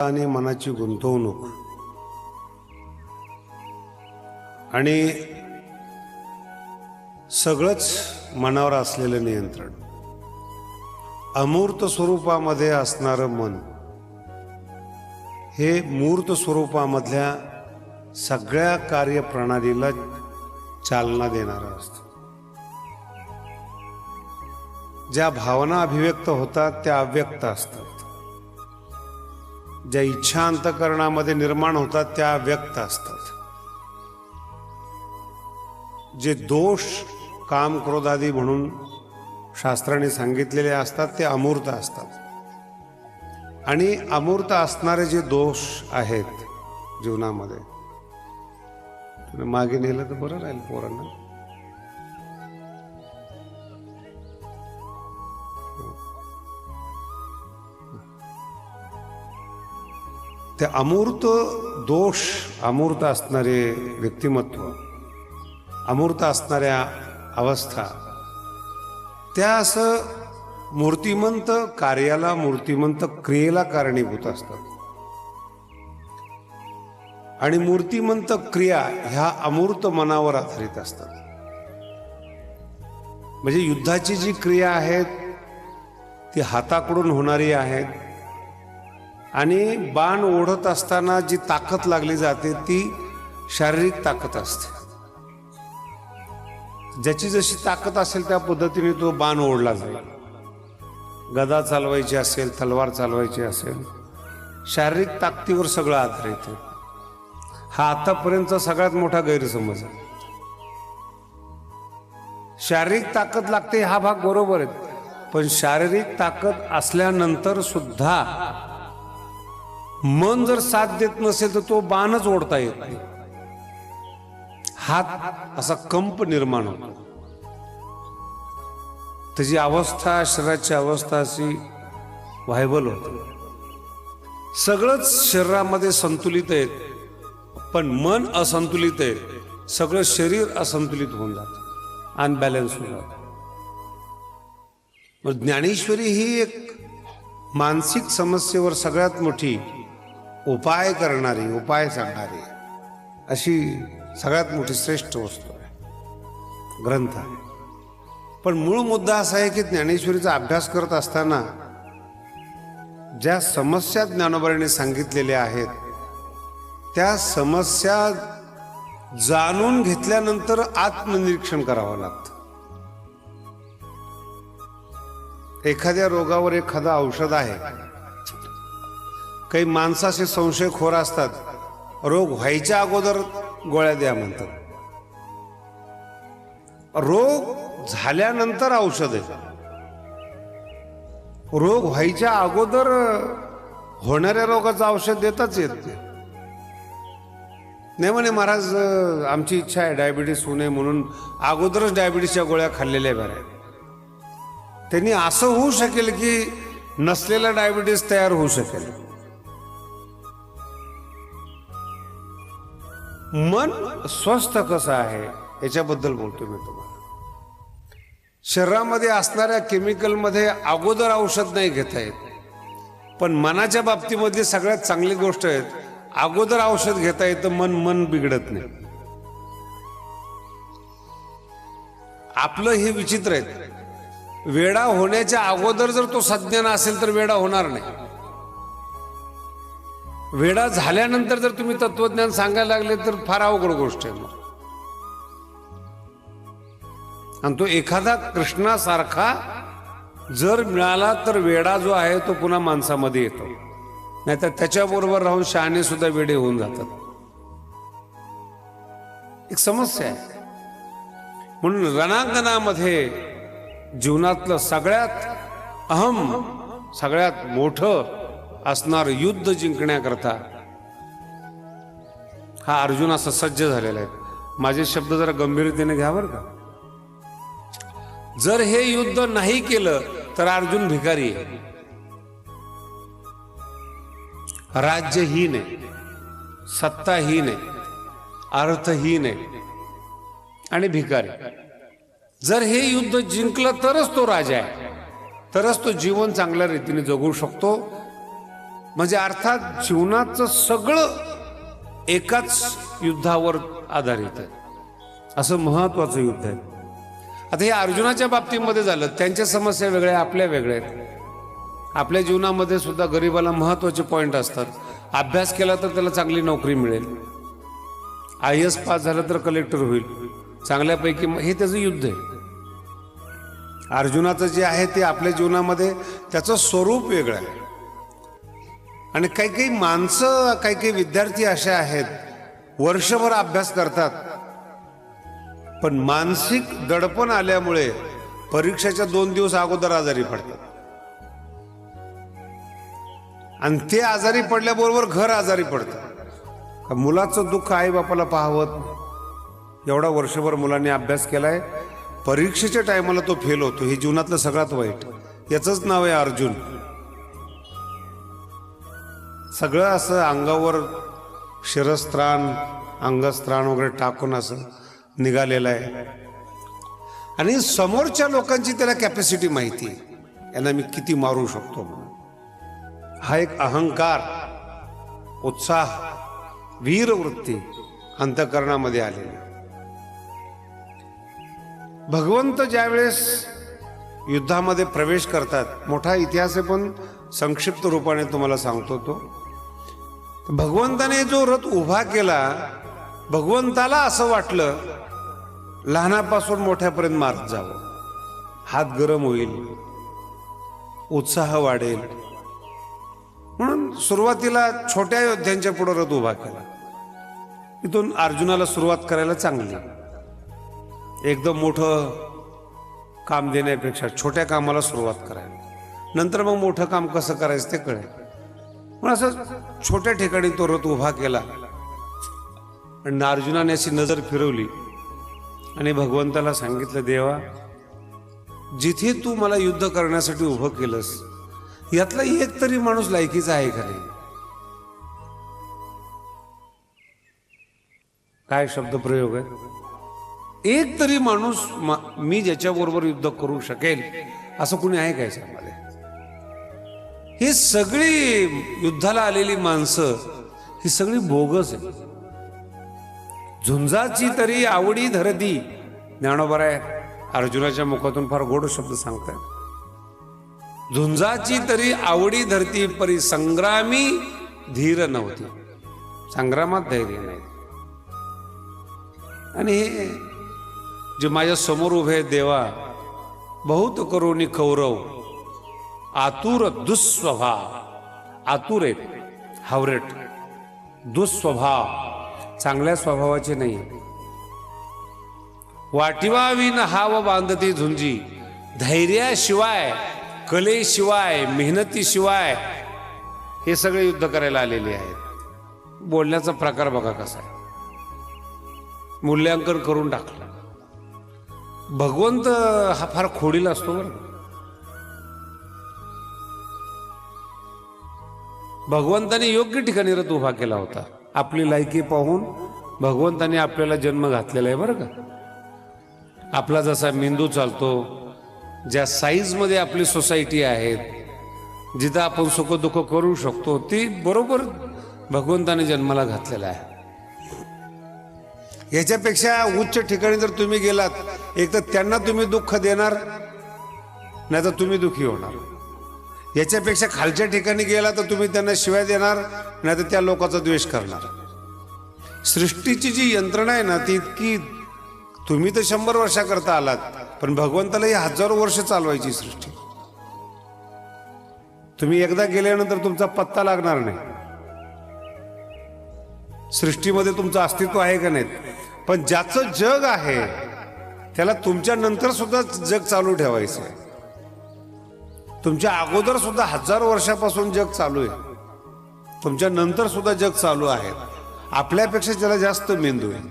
आणि मनाची गुंतवणूक. आणि सगळंच मनावर असलेलं नियंत्रण. अमूर्त स्वरूपामध्ये असणारं मन हे मूर्त स्वरूपामधल्या सगळ्या कार्यप्रणालीला चालना देणारं असतं. ज्या भावना अभिव्यक्त होतात त्या अव्यक्त असतात. ज्या इच्छा अंतकरणामध्ये निर्माण होतात त्या व्यक्त असतात. जे दोष काम क्रोधादी म्हणून शास्त्राने सांगितलेले असतात ते अमूर्त असतात. आणि अमूर्त असणारे जे दोष आहेत जीवनामध्ये मागे नेलं तर बरं राहील पोरांना. ते अमूर्त दोष अमूर्त असणारे व्यक्तिमत्व अमूर्त असणाऱ्या अवस्था त्या असं मूर्तिमंत कार्याला मूर्तिमंत क्रियेला कारणीभूत असतात. आणि मूर्तिमंत क्रिया ह्या अमूर्त मनावर आधारित असतात. म्हणजे युद्धाची जी क्रिया आहेत ती हाताकडून होणारी आहेत आणि बाण ओढत असताना जी ताकद लागली जाते ती शारीरिक ताकद असते. ज्याची जशी ताकद असेल त्या पद्धतीने तो बाण ओढला जाईल. गदा चालवायची असेल तलवार चालवायची असेल शारीरिक ताकदीवर सगळं आधारित आहे. हा आतापर्यंतचा सगळ्यात मोठा गैरसमज आहे. शारीरिक ताकद लागते हा भाग बरोबर आहे. पण शारीरिक ताकद असल्यानंतर सुद्धा मन जर साथ देत नसेल तर तो बाणच ओढता येत नाही. हात असा कंप निर्माण होतो. त्याची अवस्था शरीराची अवस्था अशी व्हायबल होते. सगळंच शरीरामध्ये संतुलित आहेत पण मन असंतुलित आहे. सगळं शरीर असंतुलित होऊन जातं. अनबॅलन्स होऊन जातं. मग ज्ञानेश्वरी ही एक मानसिक समस्येवर सगळ्यात मोठी उपाय करणारी उपाय सांगणारी अशी सगळ्यात मोठी श्रेष्ठ वस्तू आहे. ग्रंथ आहे. पण मूळ मुद्दा असा आहे की ज्ञानेश्वरीचा अभ्यास करत असताना ज्या समस्या ज्ञानोबराने सांगितलेल्या आहेत त्या समस्या जाणून घेतल्यानंतर आत्मनिरीक्षण करावं लागतं. एखाद्या रोगावर एखादं औषध आहे काही माणसाचे संशयखोर असतात. रोग व्हायच्या अगोदर गोळ्या द्या म्हणतात. रोग झाल्यानंतर औषध आहे रोग व्हायच्या अगोदर होणाऱ्या रोगाचं औषध देताच येत नाही. नाही म्हणे महाराज आमची इच्छा आहे डायबिटीस होऊ नये म्हणून अगोदरच डायबिटीसच्या गोळ्या खाल्लेल्या बऱ्या त्यांनी असं होऊ शकेल की नसलेला डायबिटीस तयार होऊ शकेल. मन स्वस्थ कसं आहे याच्याबद्दल बोलतो मी तुम्हाला. शरीरामध्ये असणाऱ्या केमिकलमध्ये अगोदर औषध नाही घेता येत. पण मनाच्या बाबतीमध्ये सगळ्यात चांगली गोष्ट आहे अगोदर औषध घेता येतं मन मन बिघडत नाही. आपलं हे विचित्र आहे. वेडा होण्याच्या अगोदर जर तो सज्ञान असेल तर वेडा होणार नाही. वेडा झाल्यानंतर जर तुम्ही तत्वज्ञान सांगायला लागले तर फार अवघड गोष्ट आहे मग. आणि तो एखादा कृष्णासारखा जर मिळाला तर वेडा जो आहे तो पुन्हा माणसामध्ये येतो. नाहीतर त्याच्याबरोबर राहून शहाणे सुद्धा वेडे होऊन जातात. एक समस्या आहे. म्हणून रणांगणामध्ये जीवनातलं सगळ्यात अहम सगळ्यात मोठं असणार युद्ध जिंकण्याकरता. हा अर्जुन असा सज्ज झालेला आहे. माझे शब्द जरा गंभीरतेने घ्या बरं का. जर हे युद्ध नाही केलं तर अर्जुन भिकारी आहे. राज्यहीन आहे. सत्ताहीन आहे. अर्थहीन आहे. आणि भिकारी जर हे युद्ध जिंकलं तरच तो राजा आहे. तरच तो जीवन चांगल्या रीतीने जगू शकतो. म्हणजे अर्थात जीवनाचं सगळं एकाच युद्धावर आधारित आहे. असं महत्वाचं युद्ध आहे. आता हे अर्जुनाच्या बाबतीमध्ये झालं त्यांच्या समस्या वेगळ्या आपल्या वेगळ्या आहेत. आपल्या जीवनामध्ये सुद्धा गरिबाला महत्त्वाचे पॉईंट असतात. अभ्यास केला तर त्याला चांगली नोकरी मिळेल. आय एस पास झालं तर कलेक्टर होईल. चांगल्यापैकी हे त्याचं युद्ध आहे. अर्जुनाचं जे आहे ते आपल्या जीवनामध्ये त्याचं स्वरूप वेगळं आहे. आणि काही काही माणसं काही काही विद्यार्थी असे आहेत वर्षभर अभ्यास करतात. पण मानसिक दडपण आल्यामुळे परीक्षेच्या दोन दिवस अगोदर आजारी पडतात. आणि ते आजारी पडल्याबरोबर घर आजारी पडतं. मुलाचं दुःख आई बापाला पाहावत एवढा वर्षभर मुलांनी अभ्यास केलाय. परीक्षेच्या टायमाला तो फेल होतो. हे जीवनातलं सगळ्यात वाईट. याचंच नाव आहे अर्जुन. सगळं असं अंगावर शिरस्त्राण अंगस्त्राण वगैरे टाकून असं निघालेलं आहे. आणि समोरच्या लोकांची त्याला कॅपॅसिटी माहिती आहे. यांना मी किती मारू शकतो म्हणून. हा एक अहंकार उत्साह वीरवृत्ती अंतकरणामध्ये आलेली भगवंत ज्यावेळेस युद्धामध्ये प्रवेश करतात मोठा इतिहास आहे पण संक्षिप्त रूपाने तुम्हाला सांगतो तो. भगवंताने जो रथ उभा केला भगवंताला असं वाटलं लहानापासून मोठ्यापर्यंत मारत जावं. हात गरम होईल उत्साह वाढेल. म्हणून सुरुवातीला छोट्या योद्ध्यांच्या पुढे रथ उभा केला. इथून अर्जुनाला सुरुवात करायला चांगली. एकदम मोठं काम देण्यापेक्षा छोट्या कामाला सुरुवात करायला नंतर मग मोठं काम कसं करायचं ते कळेल. पण असं छोट्या ठिकाणी तो रथ उभा केला. आणि अर्जुनाने अशी नजर फिरवली आणि भगवंताला सांगितलं देवा जिथे तू मला युद्ध करण्यासाठी उभं केलंस यातला एक तरी माणूस लायकीचा आहे का नाही? काय शब्द प्रयोग आहे? एक तरी माणूस मा- मी ज्याच्याबरोबर युद्ध करू शकेल असं कुणी आहे काय याच्यामध्ये ही सगळी युद्धाला आलेली माणसं ही सगळी बोगस आहे झुंजाची तरी आवडी धरदी ज्ञानोबराय आहे अर्जुनाच्या मुखातून फार गोड शब्द सांगतात झुंजाची तरी आवडी धरती परी संग्रामी धीर नव्हती. संग्रामात धैर्य नाही. आणि हे जे माझ्यासमोर उभे आहेत देवा बहुत करुणी कौरव आतुर दुःस्वभाव आतुर आहेत हावरेट. दुःस्वभाव चांगल्या स्वभावाचे नाही. वाटिवा विन हाव बांधती झुंजी धैर्याशिवाय कलेशिवाय मेहनतीशिवाय हे सगळे युद्ध करायला आलेले आहेत. बोलण्याचा प्रकार बघा कसा आहे. मूल्यांकन करून टाकलं. भगवंत हा फार खोडील असतो बरं. भगवंताने योग्य ठिकाणी रथ उभा केला होता. आपली लायकी पाहून भगवंताने आपल्याला जन्म घातलेला आहे बरं का? आपला जसा मेंदू चालतो ज्या साईजमध्ये आपली सोसायटी आहेत जिथं आपण सुखदुःख करू शकतो ती बरोबर भगवंताने जन्माला घातलेला आहे. याच्यापेक्षा उच्च ठिकाणी जर तुम्ही गेलात एक तर त्यांना तुम्ही दुःख देणार नाही तर तुम्ही दुःखी होणार. याच्यापेक्षा खालच्या ठिकाणी गेला तर तुम्ही त्यांना शिवाय देणार नाही तर त्या लोकांचा द्वेष करणार. सृष्टीची जी यंत्रणा आहे ना ती इतकी तुम्ही तर शंभर वर्षाकरता आलात पण भगवंताला ही हजारो वर्ष चालवायची सृष्टी. तुम्ही एकदा गेल्यानंतर तुमचा पत्ता लागणार नाही. सृष्टीमध्ये तुमचं अस्तित्व आहे का नाही? पण ज्याचं जग आहे त्याला तुमच्या नंतर सुद्धा जग चालू ठेवायचं आहे तुमच्या अगोदर सुद्धा हजार वर्षापासून जग चालू आहे. तुमच्या नंतर सुद्धा जग चालू आहे. आपल्यापेक्षा त्याला जास्त मेंदू आहे.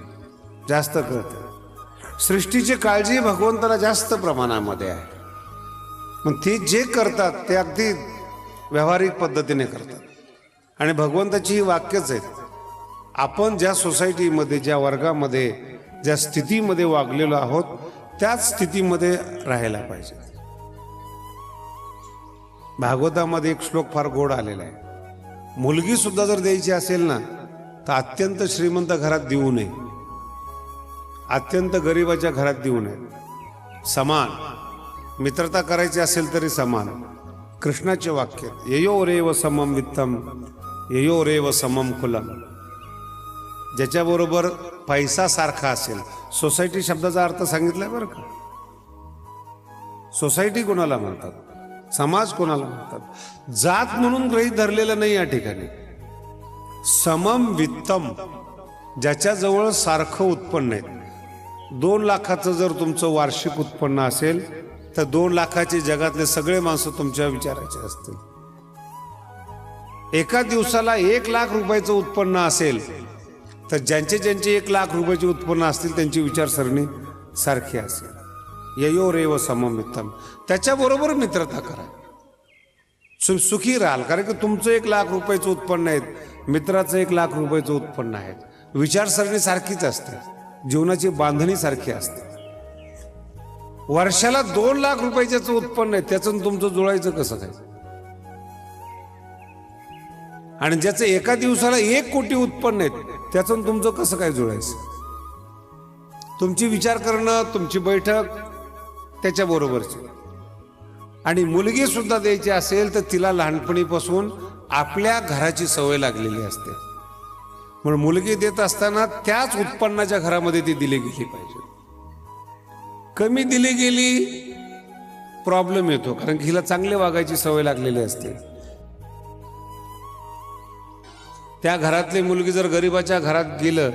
जास्त करत सृष्टीची काळजी भगवंताला जास्त प्रमाणामध्ये आहे. मग ते जे करतात ते अगदी व्यावहारिक पद्धतीने करतात. आणि भगवंताची ही वाक्यच आहेत. आपण ज्या सोसायटीमध्ये ज्या वर्गामध्ये ज्या स्थितीमध्ये वागलेलो आहोत त्याच स्थितीमध्ये राहायला पाहिजे. भागवतामध्ये एक श्लोक फार गोड आलेला आहे. मुलगी सुद्धा जर द्यायची असेल ना तर अत्यंत श्रीमंत घरात देऊ नये. अत्यंत गरिबाच्या घरात देऊ नये. समान. मित्रता करायची असेल तरी समान. कृष्णाचे वाक्य ययो रेव समम वित्तम ययो रेव समम कुलम. ज्याच्याबरोबर पैसा सारखा असेल. सोसायटी शब्दाचा अर्थ सांगितलाय बरं का? सोसायटी कोणाला म्हणतात? समाज कोणाला म्हणतात? जात म्हणून गृहीत धरलेलं नाही या ठिकाणी. समम वित्तम ज्याच्याजवळ सारखं उत्पन्न आहे. दोन लाखाचं जर तुमचं वार्षिक उत्पन्न असेल तर दोन लाखाचे जगातले सगळे माणसं तुमच्या विचाराचे असतील. एका दिवसाला एक लाख रुपयाचं उत्पन्न असेल तर ज्यांचे ज्यांचे एक लाख रुपयाचे उत्पन्न असतील त्यांची विचारसरणी सारखी असेल. ययो रेव सममित्तम त्याच्याबरोबर मित्रता करा। सु सुखी राहाल कारण की तुमचं एक लाख रुपयाचं उत्पन्न आहेत मित्राचं एक लाख रुपयाचं उत्पन्न आहे. विचारसरणी सारखीच असते जीवनाची बांधणी सारखी असते. वर्षाला दोन लाख रुपयाचं उत्पन्न आहे त्याचं तुमचं जुळायचं कसं काय आणि ज्याचं एका दिवसाला एक कोटी उत्पन्न आहे त्याचं तुमचं कसं काय जुळायचं? तुमची विचार करणं तुमची बैठक त्याच्याबरोबरची. आणि मुलगी सुद्धा द्यायची असेल तर तिला लहानपणीपासून आपल्या घराची सवय लागलेली असते. म्हणून मुलगी देत असताना त्याच उत्पन्नाच्या घरामध्ये ती दिली गेली पाहिजे. कमी दिली गेली प्रॉब्लेम येतो कारण की हिला चांगले वागायची सवय लागलेली असते. त्या घरातली मुलगी जर गरिबाच्या घरात गेलं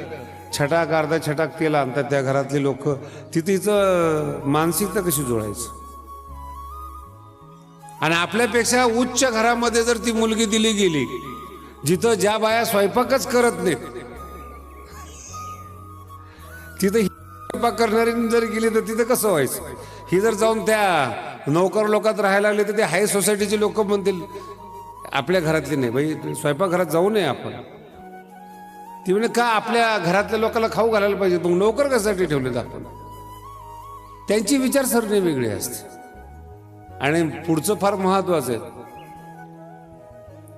छटाक अर्धा छटाक केला तर त्या घरातले लोक. तिथं मानसिकता कशी जोडायचं आणि आपल्यापेक्षा उच्च घरामध्ये जर ती मुलगी दिली गेली जिथं ज्या बाया स्वयंपाकच करत नाहीत तिथं ही स्वयंपाक करणारी जर गेली तर तिथं कसं व्हायचं? ही जर जाऊन त्या नोकर लोकात राहायला लागले तर ते हाय सोसायटीचे लोक म्हणतील आपल्या घरातली नाही बाई स्वयंपाकघरात जाऊ नये आपण. ती म्हणे का आपल्या घरातल्या लोकांना खाऊ घालायला पाहिजे? मग नोकर कशासाठी ठेवलेत आपण त्यांची विचारसरणी वेगळी असते. आणि पुढचं फार महत्वाचं आहे.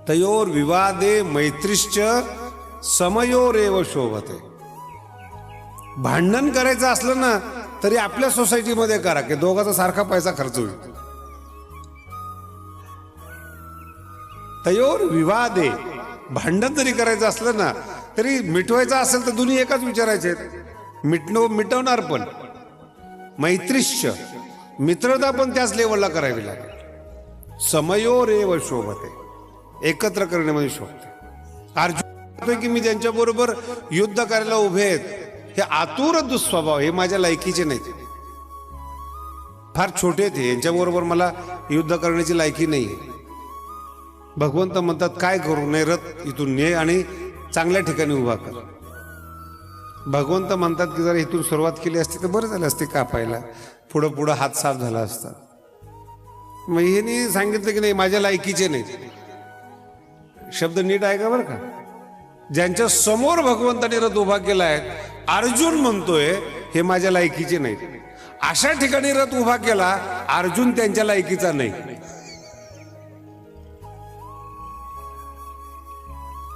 तयोर विवादे मैत्रीश्च समयोरेव शोभते. भांडण करायचं असलं ना तरी आपल्या सोसायटीमध्ये करा की दोघाचा सारखा पैसा खर्च होईल. तयोर विवादे भांडण जरी करायचं असलं ना तरी मिटवायचं असेल तर दोन्ही एकाच विचारायचे आहेत. मिटणं मिटवणार पण. मैत्रिश्य. मित्रता पण त्याच लेवलला करावी लागेल. समयो रेव शोभते. एकत्र करणे म्हणजे शोभते. अर्जुन की मी त्यांच्याबरोबर युद्ध करायला उभे आहेत. हे आतुर दुस्वभाव हे माझ्या लायकीचे नाहीत. फार छोटे ते यांच्याबरोबर मला युद्ध करण्याची लायकी नाही भगवंत म्हणतात काय करू नये रथ इथून ने आणि चांगल्या ठिकाणी उभा कर. भगवंत म्हणतात की जर इथून सुरुवात केली असती तर बरं झालं असते कापायला. पुढं पुढं हात साफ झाला असता. मग हे सांगितलं की नाही माझ्या लायकीचे नाही शब्द नीट आहे का बरं का? ज्यांच्या समोर भगवंताने रथ उभा केला आहे अर्जुन म्हणतोय हे माझ्या लायकीचे नाहीत. अशा ठिकाणी रथ उभा केला अर्जुन त्यांच्या लायकीचा नाही.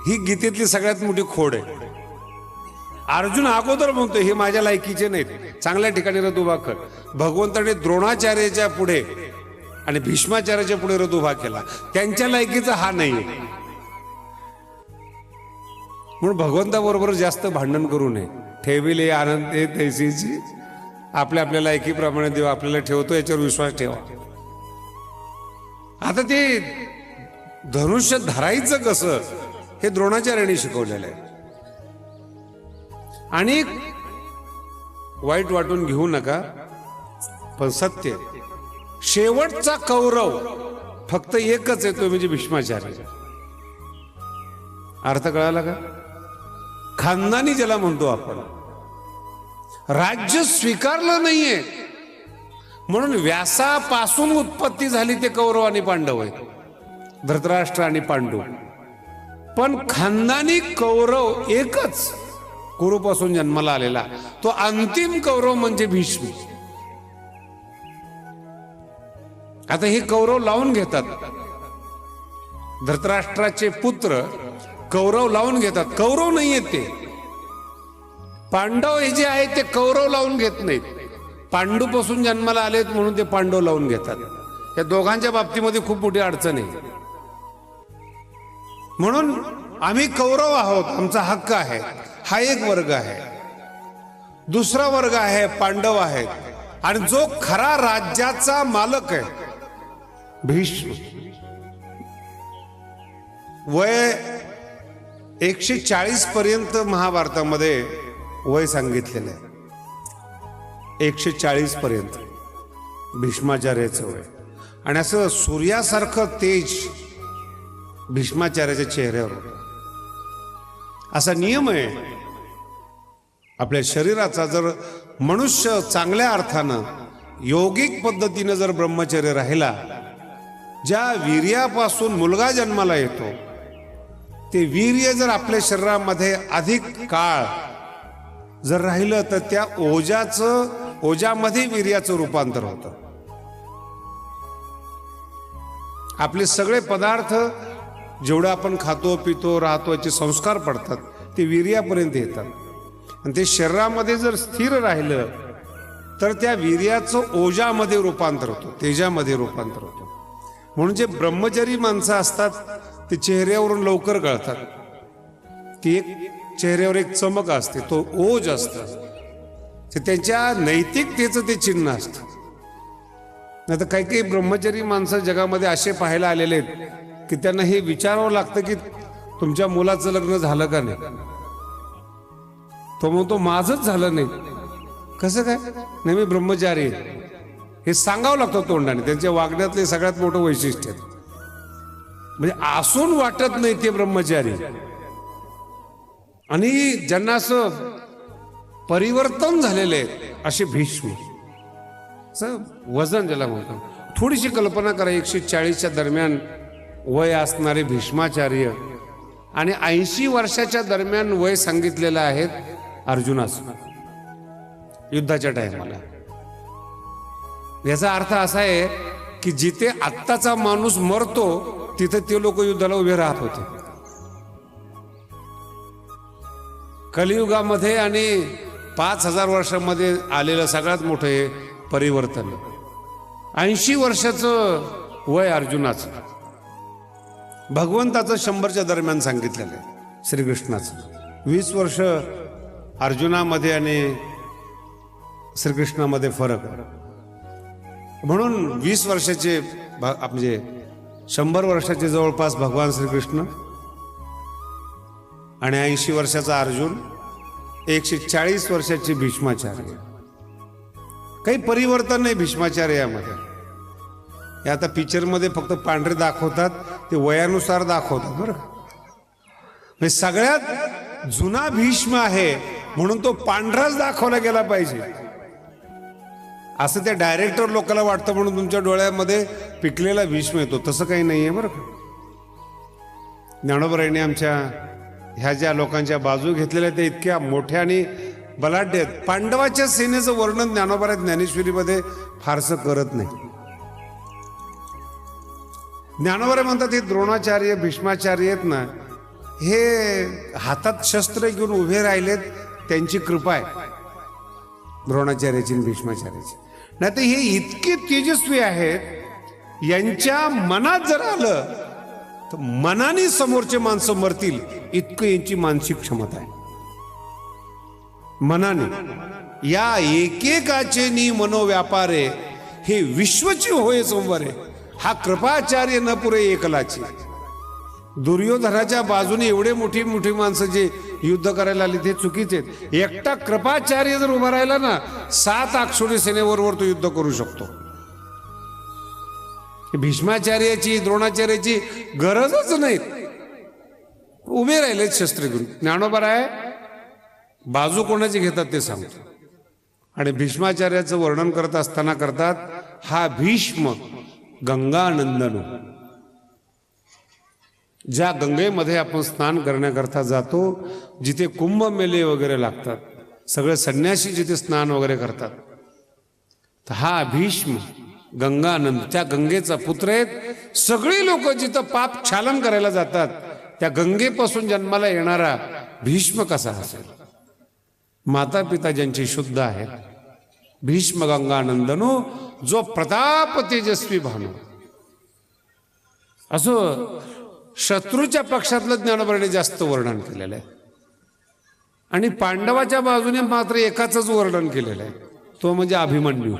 ही गीतेतली सगळ्यात मोठी खोड आहे. अर्जुन अगोदर म्हणतो हे माझ्या लायकीचे नाहीत. चांगल्या ठिकाणी रदुभा कर. भगवंताने द्रोणाचार्याच्या पुढे आणि भीष्माचार्याच्या पुढे रथ उभा केला. त्यांच्या लायकीचा हा नाही म्हणून भगवंताबरोबर जास्त भांडण करू नये. ठेविले आनंद तैसीची आपल्या आपल्या लायकीप्रमाणे देव आपल्याला ठेवतो याच्यावर विश्वास ठेवा. आता ते धनुष्य धरायचं कसं? हे द्रोणाचार्याने शिकवलेलं आहे. आणि वाईट वाटून घेऊ नका पण सत्य. शेवटचा कौरव फक्त एकच येतो म्हणजे भीष्माचार्य. अर्थ कळाला का? खानदानी ज्याला म्हणतो आपण. राज्य स्वीकारलं नाहीये. म्हणून व्यासापासून उत्पत्ती झाली ते कौरव आणि पांडव आहेत. धृतराष्ट्र आणि पांडू. पण खानदानी कौरव एकच. कुरुपासून जन्माला आलेला. तो अंतिम कौरव म्हणजे भीष्म. आता हे कौरव लावून घेतात. धृतराष्ट्राचे पुत्र कौरव लावून घेतात. कौरव नाही ते. पांडव हे जे आहेत ते कौरव लावून घेत नाहीत. पांडूपासून जन्माला आलेत म्हणून ते पांडव लावून घेतात. या दोघांच्या बाबतीमध्ये खूप मोठी अडचण आहे. म्हणून आम्ही कौरव आहोत आमचा हक्क आहे. हा एक वर्ग आहे. दुसरा वर्ग आहे पांडव आहेत. आणि जो खरा राज्याचा मालक आहे. भीष्म. वय एकशे चाळीस पर्यंत महाभारतामध्ये वय सांगितलेलं आहे. एकशे चाळीस पर्यंत. भीष्माचार्याचं वय. आणि असं सूर्यासारखं तेज भीष्माचार्याच्या चेहऱ्यावर. असा नियम आहे. आपल्या शरीराचा जर मनुष्य चांगल्या अर्थानं योगिक पद्धतीनं जर ब्रह्मचर्य राहिला ज्या वीर्यापासून मुलगा जन्माला येतो ते वीर्य जर आपल्या शरीरामध्ये अधिक काळ जर राहिलं तर त्या ओजाचं ओजामध्ये वीर्याचं रूपांतर होतं. आपले सगळे पदार्थ जेवढं आपण खातो पितो राहतो याचे संस्कार पडतात ते वीर्यापर्यंत येतात. आणि ते शरीरामध्ये जर स्थिर राहिलं तर त्या वीर्याचं ओजामध्ये रूपांतर होतं तेजामध्ये रूपांतर होतं. म्हणून जे ब्रह्मचारी माणसं असतात ते चेहऱ्यावरून लवकर कळतात. ती एक चेहऱ्यावर एक चमक असते तो ओज असतं. ते त्यांच्या नैतिकतेचं ते चिन्ह असतं. नाही तर काही काही ब्रह्मचारी माणसं जगामध्ये असे पाहायला आलेले आहेत की त्यांना हे विचारावं लागतं की तुमच्या मुलाचं लग्न झालं का नाही? तो म्हणतो माझंच झालं नाही. कसं काय? नाही मी ब्रह्मचारी हे सांगावं लागतं तोंडाने. त्यांच्या वागण्यातले सगळ्यात मोठं वैशिष्ट्य म्हणजे असून वाटत नाही ते ब्रह्मचारी. आणि ज्यांना असं परिवर्तन झालेले आहेत असे भीष्म. वजन ज्याला म्हणतो. थोडीशी कल्पना करा एकशे चाळीसच्या दरम्यान वय असणारे भीष्माचार्य आणि ऐंशी वर्षाच्या दरम्यान वय सांगितलेलं आहेत अर्जुनास. युद्धाच्या टायमाला. याचा अर्थ असा आहे की जिथे आत्ताचा माणूस मरतो तिथे ते लोक युद्धाला उभे राहत होते. कलियुगामध्ये आणि पाच हजार वर्षामध्ये आलेलं सगळ्यात मोठं हे परिवर्तन. ऐंशी वर्षाचं वय अर्जुनाचं. भगवंताचं शंभरच्या दरम्यान सांगितलेलं आहे श्रीकृष्णाचं. वीस वर्ष अर्जुनामध्ये आणि श्रीकृष्णामध्ये फरक. म्हणून वीस वर्षाचे म्हणजे शंभर वर्षाचे जवळपास भगवान श्रीकृष्ण आणि ऐंशी वर्षाचा अर्जुन एकशे चाळीस वर्षाचे भीष्माचार्य. काही परिवर्तन नाही भीष्माचार्य यामध्ये हे आता पिक्चरमध्ये फक्त पांढरे दाखवतात ते वयानुसार दाखवतात बरं म्हणजे सगळ्यात जुना भीष्म आहे म्हणून तो पांढराच दाखवला गेला पाहिजे. असं त्या डायरेक्टर लोकांना वाटतं म्हणून तुमच्या डोळ्यामध्ये पिकलेला भीष्म येतो. तसं काही नाही आहे बरं का? ज्ञानोबराईने आमच्या ह्या ज्या लोकांच्या बाजू घेतलेल्या त्या इतक्या मोठ्या आणि बलाढ्य आहेत. पांडवाच्या सेनेचं वर्णन ज्ञानोबरा ज्ञानेश्वरीमध्ये फारसं करत नाही. ज्ञानोबरे म्हणतात हे द्रोणाचार्य भीष्माचार्य आहेत ना हे हातात शस्त्र घेऊन उभे राहिलेत त्यांची कृपा आहे. द्रोणाचार्याची आणि भीष्माचार्याची. नाही तर हे इतके तेजस्वी आहेत यांच्या मनात जर आलं तर मनाने समोरचे माणसं मरतील इतकं यांची मानसिक क्षमता आहे. मनाने या एकेकाचे नी मनोव्यापारे हे विश्वची होय संवारे हा कृपाचार्य न पुरे एकलाची. दुर्योधनाच्या बाजूने एवढे मोठी मोठी माणसं जे युद्ध करायला आली ते चुकीचे आहेत. एकटा कृपाचार्य जर उभा राहिला ना सात अक्षोणी सेनेबरोबर तो युद्ध करू शकतो. भीष्माचार्याची द्रोणाचार्याची गरजच नाही. उभे राहिलेत शस्त्र घेऊन. ज्ञानोबर आहे बाजू कोणाची घेतात ते सांगतो. आणि भीष्माचार्याचं वर्णन करत असताना करतात हा भीष्म. गंगानंदन. ज्या गंगेमध्ये आपण स्नान करण्याकरता जातो जिथे कुंभमेले वगैरे लागतात सगळे संन्यासी जिथे स्नान वगैरे करतात तर हा भीष्म गंगानंद त्या गंगेचा पुत्र आहेत. सगळी लोक जिथं पाप छालन करायला जातात त्या गंगेपासून जन्माला येणारा भीष्म कसा असेल? माता पिता ज्यांची शुद्ध आहेत भीष्म गंगानंदनो जो प्रताप तेजस्वी भानू असं शत्रूच्या पक्षातलं ज्ञानवर्णे जास्त वर्णन केलेलं आहे. आणि पांडवाच्या बाजूने मात्र एकाच वर्णन केलेलं आहे. तो म्हणजे अभिमन्यू.